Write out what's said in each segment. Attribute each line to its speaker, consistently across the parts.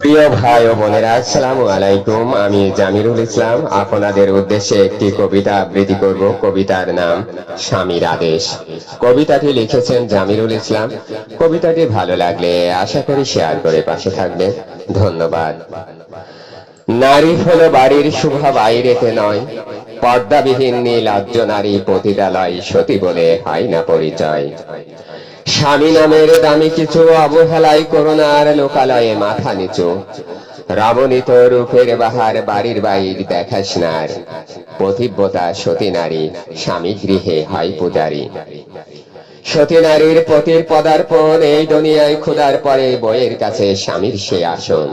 Speaker 1: প্রিয় ভাই ও বোনেরা, আসসালামু আলাইকুম। আমি জামিরুল ইসলাম। আপনাদের উদ্দেশ্যে একটি কবিতা আবৃত্তি করব। কবিতার নাম স্বামীর আদেশ। কবিতাটি লিখেছেন জামিরুল ইসলাম। কবিতাটি ভালো লাগলে আশা করি শেয়ার করে পাশে থাকবেন। ধন্যবাদ। নারী হলো বাড়ির শুভা বাইরেতে নয়। পর্দাবিহীন নীলাজ্জ নারী পতিতালয় সতী বলে হয় না পরিচয়। স্বামী নামের দামি কিছু অবহেলায় করোনার লোকালয়ে মাথা নিচু। রমণীত রূপের বাহার বাড়ির বাইর দেখাস নার পতিব্যতা সতী নারী, স্বামী গৃহে হয় পূজারী। সতী নারীর পতির পদার্পণ এই দুনিয়ায় ক্ষুধার পরে বইয়ের কাছে স্বামীর সে আসন।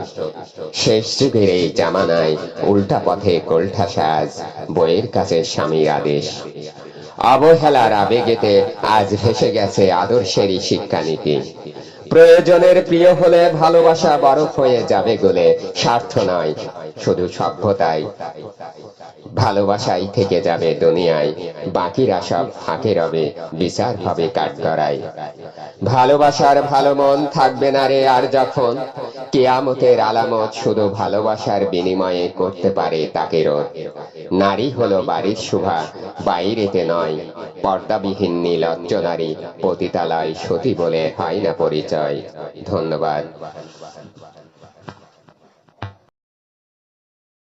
Speaker 1: শেষ যুগের এই জামানায় উল্টা পথে কোল্ঠা সাজ বইয়ের কাছে স্বামীর আদেশ। অবহেলার আবেগেতে আজ ভেসে গেছে আদর্শেরই শিক্ষানীতি। প্রয়োজনের প্রিয় হলে ভালোবাসা বরফ হয়ে যাবে গলে, স্বার্থ নয়, শুধু সভ্যতাই। ভালোবাসাই থেকে যাবে দুনিয়ায়, বাকিরা সব ফাঁকে রবে বিচার হবে কাঠগড়াই ভালোবাসার ভালো মন থাকবে না রে আর যখন কেয়ামতের আলামত শুধু ভালোবাসার বিনিময়ে করতে পারে তাকে রোধ নারী হলো বাড়ির শোভা, বাইরেতে নয়। পর্দাবিহীন নীলজ্জ নারী পতিতালয় সতী বলে হয় না পরিচয়। ধন্যবাদ।